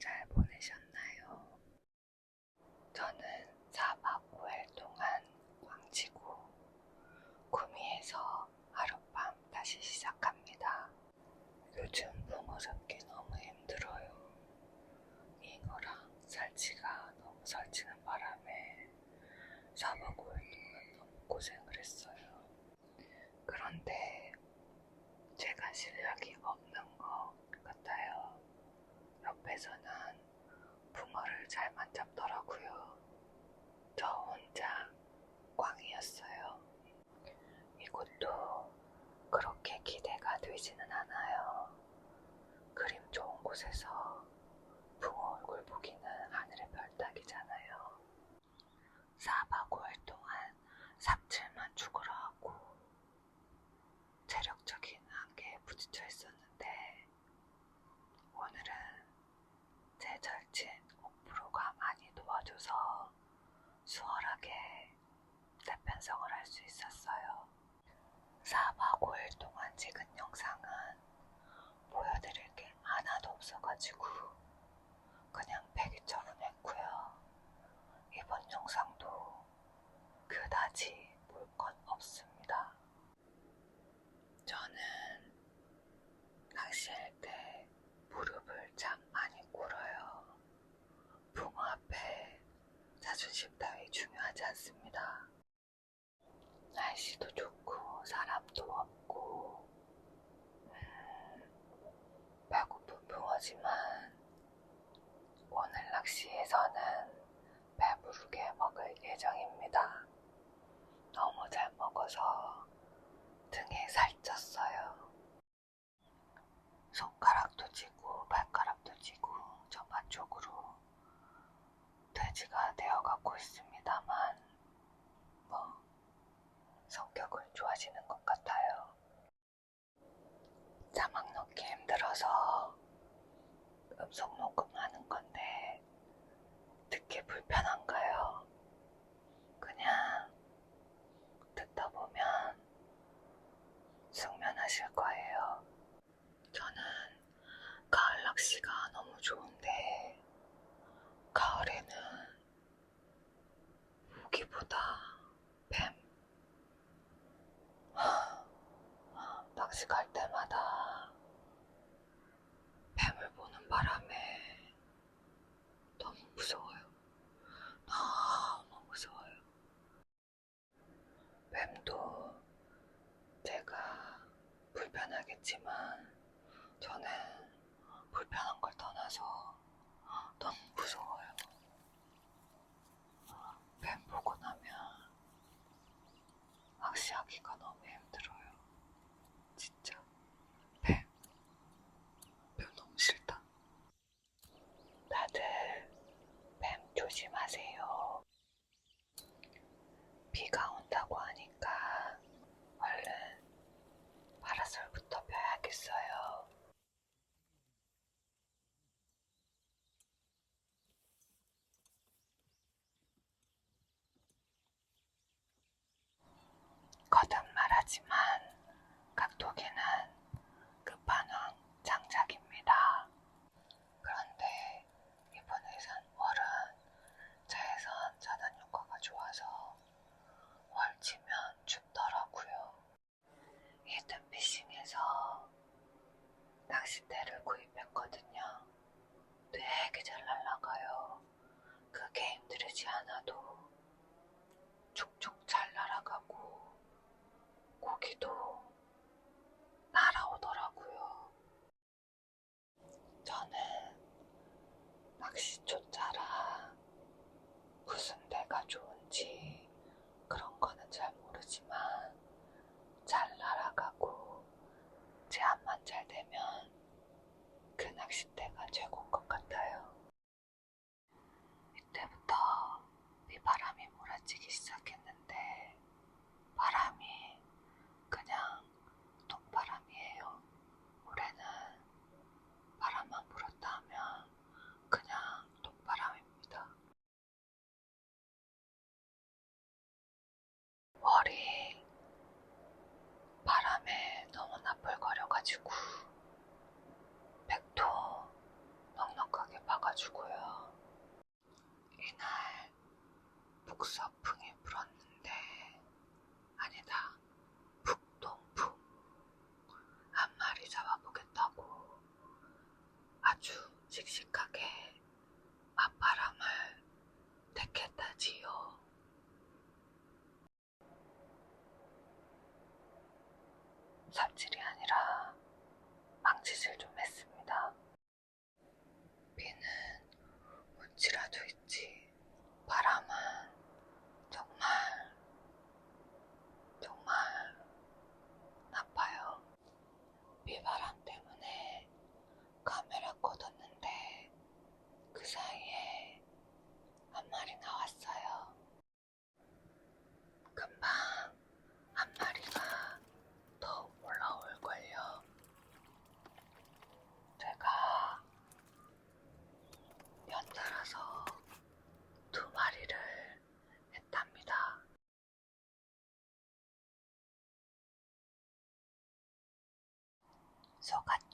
잘 보내셨나요? 저는 4박 5일 동안 광지구 구미에서 하룻밤 다시 시작합니다. 요즘 붕어 잡기 너무 힘들어요. 잉어랑 살치가 너무 설치는 바람에 4박 5일 동안 너무 고생을 했어요. 그런데 제가 실력이 없는 것 같아요. 옆에서는 붕어를 잘만 잡더라고요. 저 혼자 꽝이었어요. 이 곳도 그렇게 기대가 되지는 않아요. 그림 좋은 곳에서 붕어 얼굴 보기는 하늘의 별 따기잖아요. 4박 5일 동안 삽질만 죽으러 하고 체력적인 한계에 부딪혀 있었는데 오늘은 제 절친 오프로가 많이 도와줘서 수월하게 대편성을 할 수 있었어요. 4박 5일 동안 찍은 영상은 보여드릴 게 하나도 없어 가지고 그냥 배기처럼 했고요. 이번 영상도 그다지 볼건 없습니다. 저는 낚시할 때 무릎을 참 많이 꿇어요. 붕어 앞에 자존심 따위 중요하지 않습니다. 날씨도 좋고 사람도 없고 음, 붕어지만 오늘 낚시에서는 배부르게 먹을 예정입니다. 너무 잘 먹어서 등에 살쪘어요. 손가락도 찌고 발가락도 찌고 전반적으로 돼지가 되어가고 있습니다만 뭐 성격은 좋아지는 것 같아요. 자막 넣기 힘들어서 음성 녹음하는 건데 듣기 불편한가요? 그냥 듣다 보면 숙면하실 거예요. 저는 가을 낚시가 너무 좋은데 가을에는 우기보다 뱀 하, 낚시 갈 때마다 뱀을 보는 바람에 너무 무서워요. 너무 무서워요. 뱀도 제가 불편하겠지만 저는 불편한 걸 떠나서 너무 무서워요. 뱀 보고 나면 낚시하기가 너무 힘들어요. 진짜 뱀, 뱀 너무 싫다. 다들 뱀 조심하세요. 비가 온다고 하니까 얼른 파라솔부터 펴야겠어요. 거듭말 하지만 각도기는 끝판왕 장작입니다. 그런데 이번 해산월은 자외선 차단 효과가 좋아서 월치면 춥더라고요. 히든피싱에서 낚싯대를 구입했거든요. 되게 잘 날아가요. 그게 힘들지 않아도 쭉쭉 잘 날아가고 고기도 날아오더라고요. 저는 낚시초 북서풍이 불었는데 아니다 북동풍 한 마리 잡아보겠다고 아주 씩씩하게 맞바람을 택했다지요. 삼진 Spielwaren. 소같이